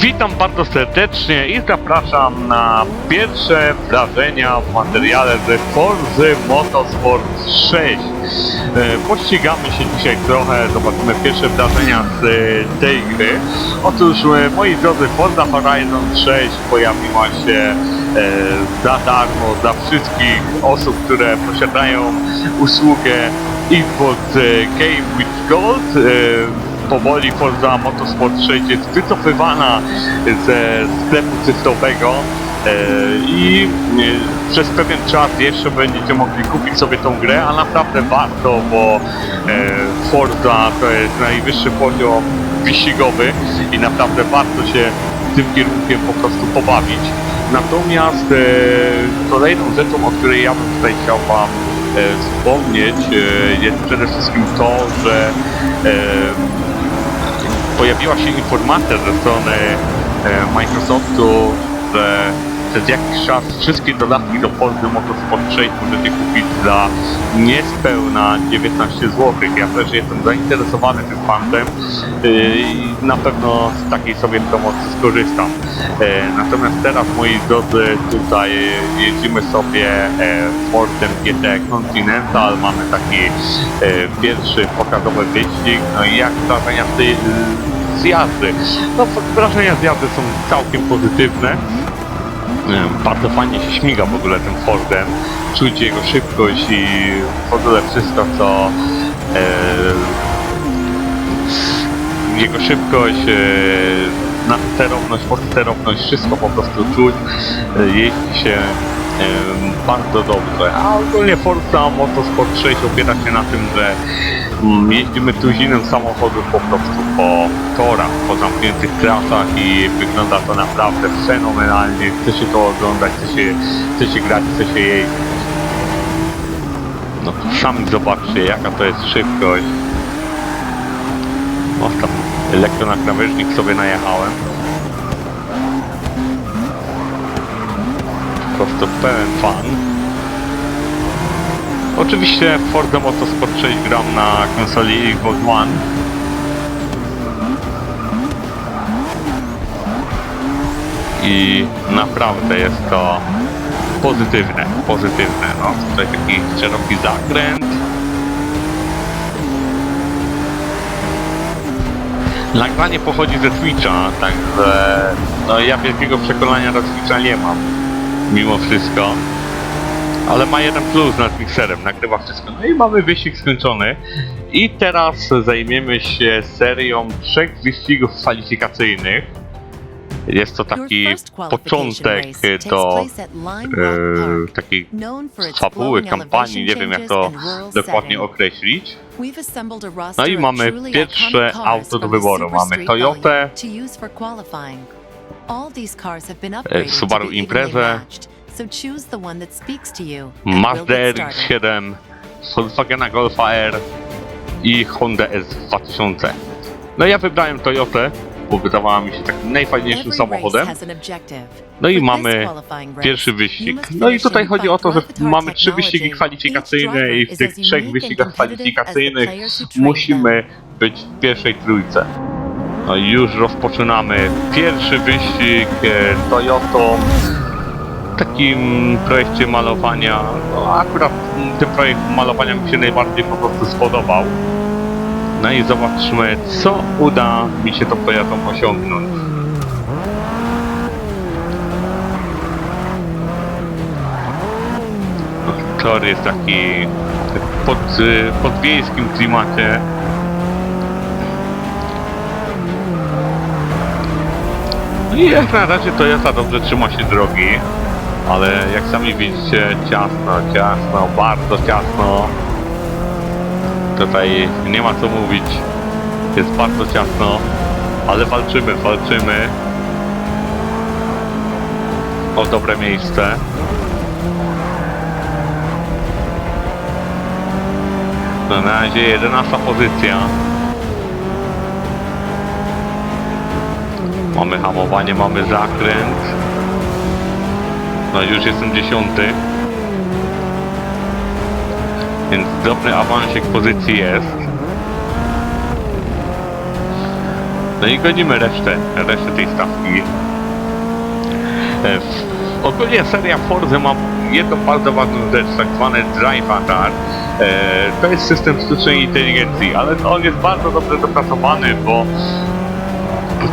Witam bardzo serdecznie i zapraszam na pierwsze wrażenia w materiale ze Forza Motorsport 6. E, Pościgamy się dzisiaj trochę, zobaczymy pierwsze wrażenia z e, tej gry. Otóż e, moi drodzy, Forza Horizon 6 pojawiła się za darmo dla wszystkich osób, które posiadają usługę Xbox Game with Gold. Powoli Forza Motorsport 6 jest wycofywana ze sklepu cyfrowego e, i e, przez pewien czas jeszcze będziecie mogli kupić sobie tą grę, a naprawdę warto, bo e, Forza to jest najwyższy poziom wyścigowy i naprawdę warto się tym kierunkiem po prostu pobawić. Natomiast kolejną rzeczą, o której ja bym tutaj chciał Wam wspomnieć, jest przede wszystkim to, że pojawiła się informacja ze strony e, Microsoftu, że przez jakiś czas wszystkie dodatki do Forza Motorsport 6 możecie kupić za niespełna 19 zł. Ja też jestem zainteresowany tym fantem e, i na pewno z takiej sobie promocji skorzystam. E, Natomiast teraz, moi drodzy, tutaj jeździmy sobie e, Fordem GT Continental, mamy taki e, pierwszy pokazowy wyścig, no i jak wrażenia z tej z jazdy? No wrażenia z jazdy są całkiem pozytywne. Bardzo fajnie się śmiga w ogóle tym Fordem, czuć jego szybkość i w ogóle wszystko co e, jego szybkość, e, nadsterowność, podsterowność, wszystko po prostu czuć, e, jeździ się e, bardzo dobrze. A ogólnie Forza Motorsport 6 opiera się na tym, że jeździmy tuzinem samochodów po prostu po torach, po zamkniętych trasach i wygląda to naprawdę fenomenalnie. Chce się to oglądać, chce się, chce się grać, chce się jeździć. No sami zobaczcie jaka to jest szybkość. O, tam lekko na krawężnik sobie najechałem. Po prostu pełen fan. Oczywiście w Forza Motorsport 6 gram na konsoli Xbox One. I naprawdę jest to pozytywne, pozytywne. No, tutaj taki szeroki zakręt. Nagranie pochodzi ze Twitcha, także no ja wielkiego przekonania do Twitcha nie mam, mimo wszystko. Ale ma jeden plus nad mikserem, nagrywa wszystko. No i mamy wyścig skończony. I teraz zajmiemy się serią trzech wyścigów kwalifikacyjnych. Jest to taki początek do e, takiej fabuły, kampanii, nie wiem jak to dokładnie określić. No i mamy pierwsze auto do wyboru. Mamy Toyotę, e, Subaru Imprezę, Mazda RX-7, Volkswagena Golfa R i Honda S2000. No ja wybrałem Toyotę, bo wydawała mi się takim najfajniejszym samochodem. No i mamy pierwszy wyścig. No i tutaj chodzi o to, że mamy trzy wyścigi kwalifikacyjne i w tych trzech wyścigach kwalifikacyjnych musimy być w pierwszej trójce. No i już rozpoczynamy pierwszy wyścig e, Toyotą takim projekcie malowania. No akurat ten projekt malowania mi się najbardziej po prostu spodobał. No i zobaczmy, co uda mi się tą Toyotą osiągnąć. Tor jest taki pod, pod wiejskim klimacie. No i jak na razie Toyota dobrze trzyma się drogi, ale jak sami widzicie, ciasno, ciasno, bardzo ciasno. Tutaj nie ma co mówić, jest bardzo ciasno, ale walczymy, walczymy o dobre miejsce. Na razie 11 pozycja. Mamy hamowanie, mamy zakręt. No już jestem dziesiąty. Więc dobry awansik pozycji jest. No i gonimy resztę, resztę tej stawki. E, Ogólnie seria Forza ma jedną bardzo ważną rzecz, tak zwany Drive Atar. E, to jest system sztucznej inteligencji, ale on jest bardzo dobrze dopracowany, bo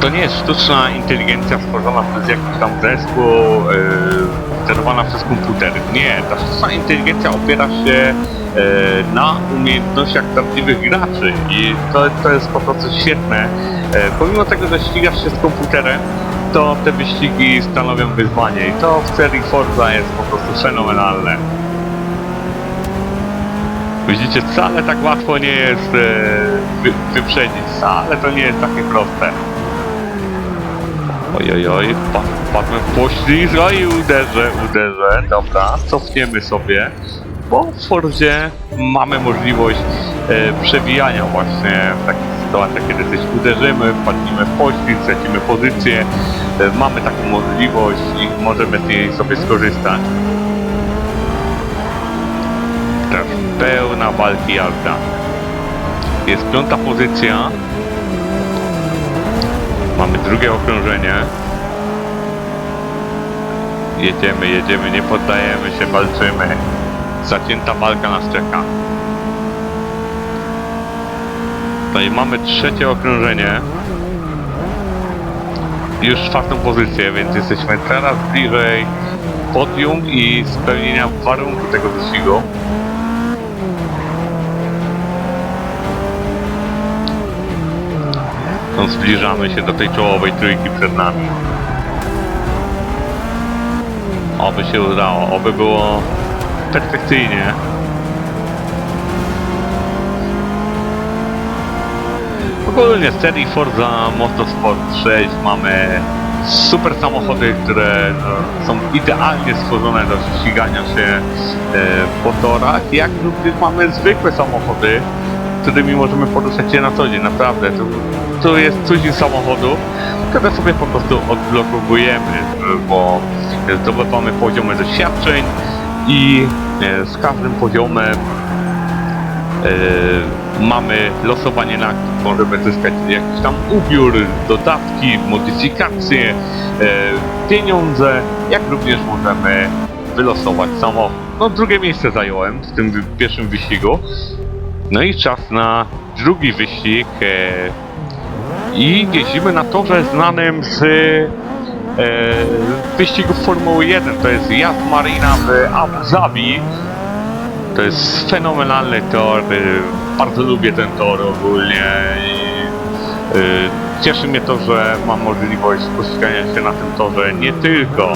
to nie jest sztuczna inteligencja stworzona przez jakiś tam zespół, yy, sterowana przez komputer. Nie, ta sztuczna inteligencja opiera się e, na umiejętnościach prawdziwych graczy i to, to jest po prostu świetne. E, pomimo tego, że ścigasz się z komputerem, to te wyścigi stanowią wyzwanie i to w serii Forza jest po prostu fenomenalne. Widzicie, wcale tak łatwo nie jest e, wy, wyprzedzić, wcale to nie jest takie proste. Ojojoj, pa, padłem w poślizg, no i uderzę, uderzę, dobra, cofniemy sobie, bo w Fordzie mamy możliwość e, przewijania właśnie w takich sytuacjach, kiedy coś uderzymy, wpadniemy w poślizg, stracimy pozycję, e, mamy taką możliwość i możemy z niej sobie skorzystać. Teraz pełna walki jazda. Jest piąta pozycja, Mamy drugie okrążenie. Jedziemy, jedziemy, nie poddajemy się, walczymy. Zacięta walka nas czeka. No i mamy trzecie okrążenie. Już czwartą pozycję, więc jesteśmy coraz bliżej podium i spełnienia warunku tego wyścigu. No, zbliżamy się do tej czołowej trójki przed nami. Oby się udało, oby było perfekcyjnie. Ogólnie w serii Forza Motorsport 6 mamy super samochody, które no, są idealnie stworzone do ścigania się e, po torach, jak również mamy zwykłe samochody, którymi możemy poruszać się na co dzień, naprawdę. Tu, tu jest tuzin samochodów, które sobie po prostu odblokowujemy, bo zdobywamy poziomy doświadczeń i e, z każdym poziomem e, mamy losowanie na możemy zyskać jakiś tam ubiór, dodatki, modyfikacje, e, pieniądze, jak również możemy wylosować samochód. No drugie miejsce zająłem w tym pierwszym wyścigu. No i czas na drugi wyścig e, i jeździmy na torze znanym z e, wyścigów Formuły 1. To jest Yas Marina w Abu Zabi. To jest fenomenalny tor. e, Bardzo lubię ten tor ogólnie. E, cieszy mnie to, że mam możliwość pościgania się na tym torze nie tylko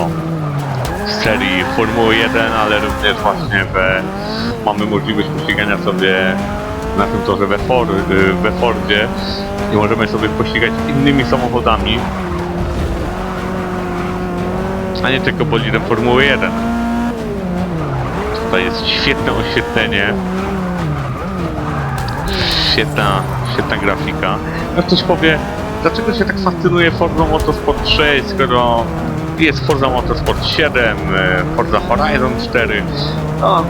w serii Formuły 1, ale również właśnie we, mamy możliwość pościgania sobie na tym torze we, we Fordzie i możemy sobie pościgać innymi samochodami, a nie tylko bolidem Formuły 1. Tutaj jest świetne oświetlenie, świetna, świetna grafika. No ktoś powie, dlaczego się tak fascynuje Forza Motorsport 6, skoro jest Forza Motorsport 7, e, Forza Horizon 4. No,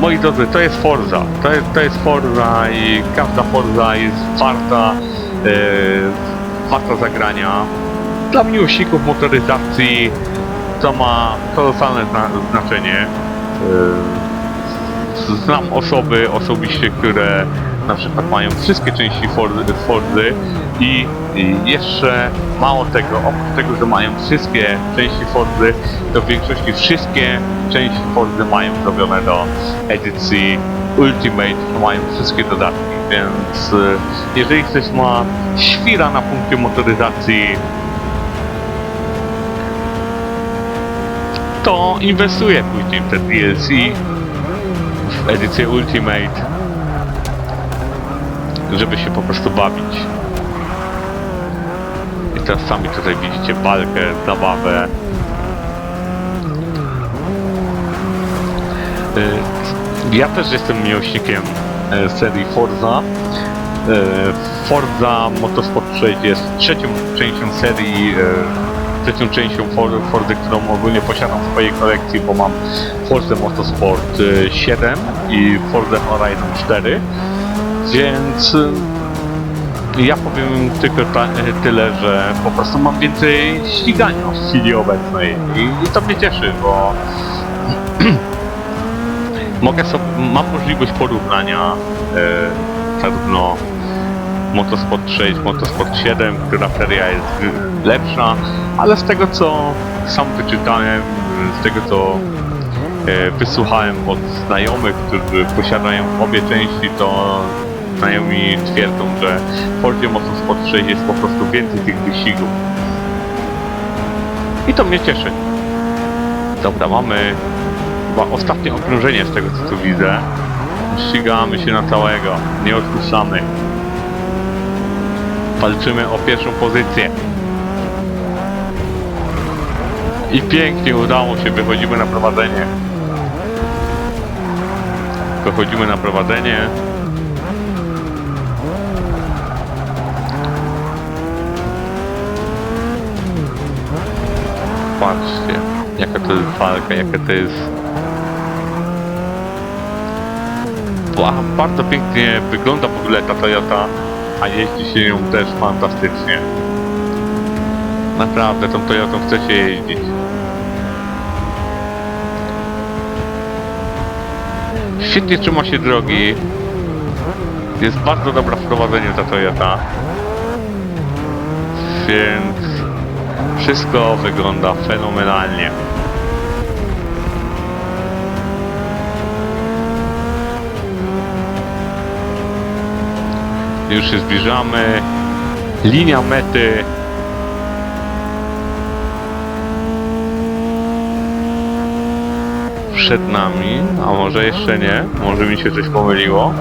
moi drodzy, to jest Forza. To jest, to jest Forza i każda Forza jest warta, e, warta zagrania. Dla miłośników motoryzacji to ma kolosalne zna znaczenie. E, Znam osoby osobiście, które na przykład mają wszystkie części Fordy, Fordy i, i jeszcze mało tego, oprócz tego, że mają wszystkie części Fordy, to w większości wszystkie części Fordy mają zrobione do edycji Ultimate, to mają wszystkie dodatki, więc y, jeżeli ktoś ma świra na punkcie motoryzacji, to inwestuje później w te DLC w edycję Ultimate, żeby się po prostu bawić. I teraz sami tutaj widzicie walkę, zabawę. Y, Ja też jestem miłośnikiem e, serii Forza. E, Forza Motorsport 6 jest trzecią częścią serii, trzecią częścią For- Fordy, którą ogólnie posiadam w swojej kolekcji, bo mam Forza Motorsport e, 7 i Forza Horizon 4. Więc y, Ja powiem tylko e, tyle, że po prostu mam więcej ścigania w chwili obecnej i, i to mnie cieszy, bo mogę sobie, mam możliwość porównania e, zarówno Motorsport 6, Motorsport 7, która seria jest lepsza, ale z tego co sam wyczytałem, z tego co e, wysłuchałem od znajomych, którzy posiadają obie części, to znajomi twierdzą, że w Fordzie Motorsport 6 jest po prostu więcej tych wyścigów. I to mnie cieszy. Dobra, mamy chyba ostatnie okrążenie z tego co tu widzę. Ścigamy się na całego, nie odpuszczamy. Walczymy o pierwszą pozycję. I pięknie udało się, wychodzimy na prowadzenie. Wychodzimy na prowadzenie. Patrzcie, jaka to jest walka, jaka to jest... Ba- Bardzo pięknie wygląda w ogóle ta Toyota, a jeździ się ją też fantastycznie. Naprawdę, tą Toyotą chce się jeździć. Świetnie trzyma się drogi. Jest bardzo dobra w prowadzeniu ta Toyota. Więc wszystko wygląda fenomenalnie. Już się zbliżamy. Linia mety. Przed nami, a może jeszcze nie. Może mi się coś pomyliło.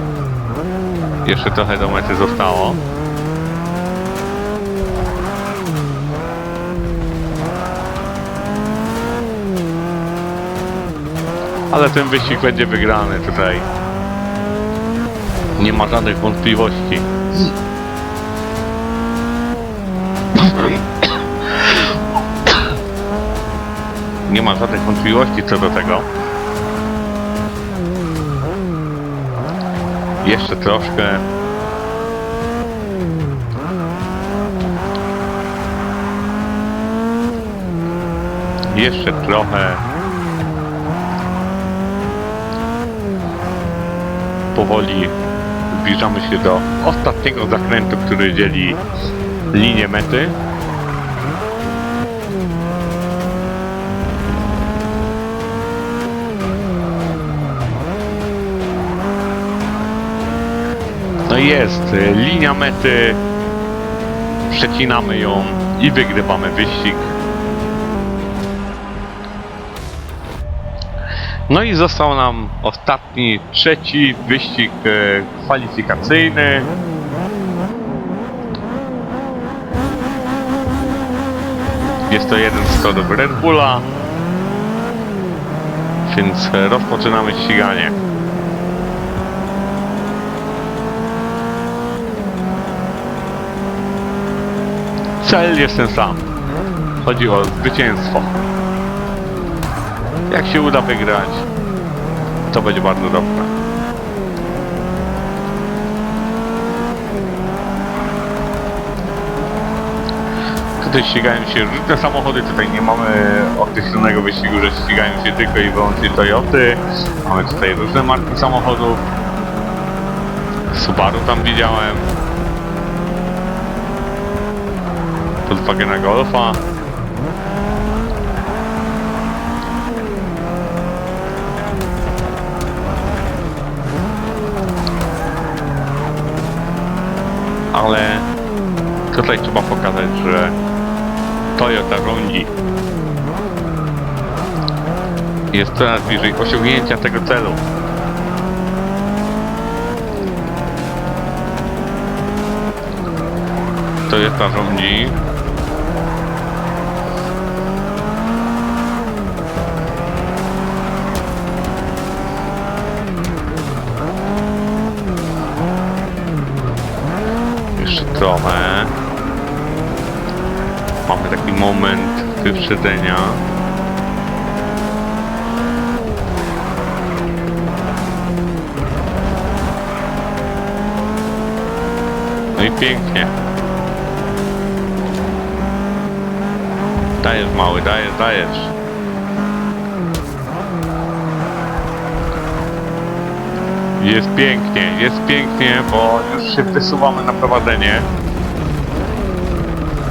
Jeszcze trochę do mety zostało. Ale ten wyścig będzie wygrany tutaj. Nie ma żadnych wątpliwości. Nie ma żadnych wątpliwości co do tego. Jeszcze troszkę. Jeszcze trochę. Powoli zbliżamy się do ostatniego zakrętu, który dzieli linię mety. No jest, linia mety. Przecinamy ją i wygrywamy wyścig. No i został nam ostatni, trzeci wyścig e, kwalifikacyjny. Jest to jeden z kodów Red Bulla. Więc rozpoczynamy ściganie. Cel jest ten sam. Chodzi o zwycięstwo. Jak się uda wygrać, to będzie bardzo dobre. Tutaj ścigają się różne samochody, tutaj nie mamy określonego wyścigu, że ścigają się tylko i wyłącznie Toyoty. Mamy tutaj różne marki samochodów. Subaru tam widziałem. Volkswagena Golfa. Ale tutaj trzeba pokazać, że Toyota rządzi. Jest coraz bliżej osiągnięcia tego celu. Toyota rządzi. Trochę. Mamy taki moment wyprzedzenia. No i pięknie. Dajesz mały, dajesz, dajesz. Jest pięknie, jest pięknie, bo już się wysuwamy na prowadzenie.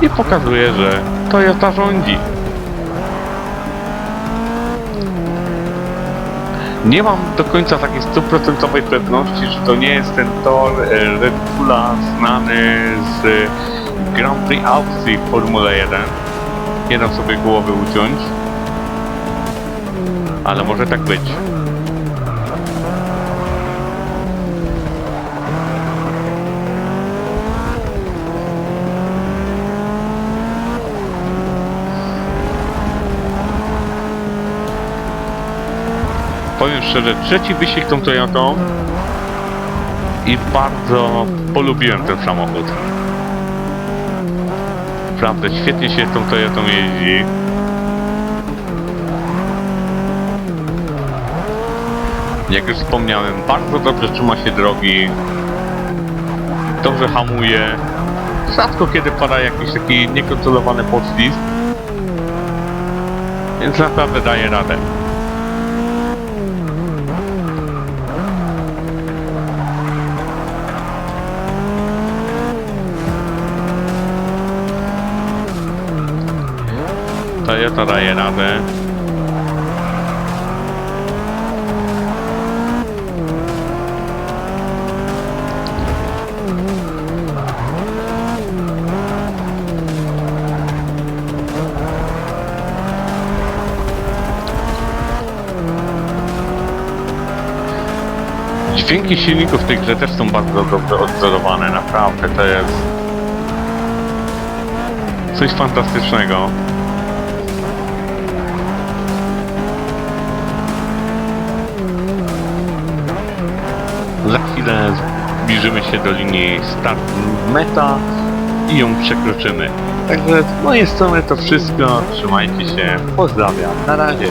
I pokazuje, że Toyota rządzi. Nie mam do końca takiej stuprocentowej pewności, że to nie jest ten tor e, Red Bulla znany z Grand Prix Austrii w Formule 1. Nie dam sobie głowy uciąć. Ale może tak być. Powiem szczerze, trzeci wyścig tą Toyotą i bardzo polubiłem ten samochód. Naprawdę świetnie się tą Toyotą jeździ. Jak już wspomniałem, bardzo dobrze trzyma się drogi. Dobrze hamuje. Rzadko kiedy pada jakiś taki niekontrolowany poślizg. Więc naprawdę daje radę. Toyota daje radę. Dźwięki silników w tej grze też są bardzo dobrze odwzorowane, naprawdę, to jest coś fantastycznego. Chwilę zbliżymy się do linii start meta i ją przekroczymy. Także z mojej strony to wszystko. Trzymajcie się. Pozdrawiam. Na razie.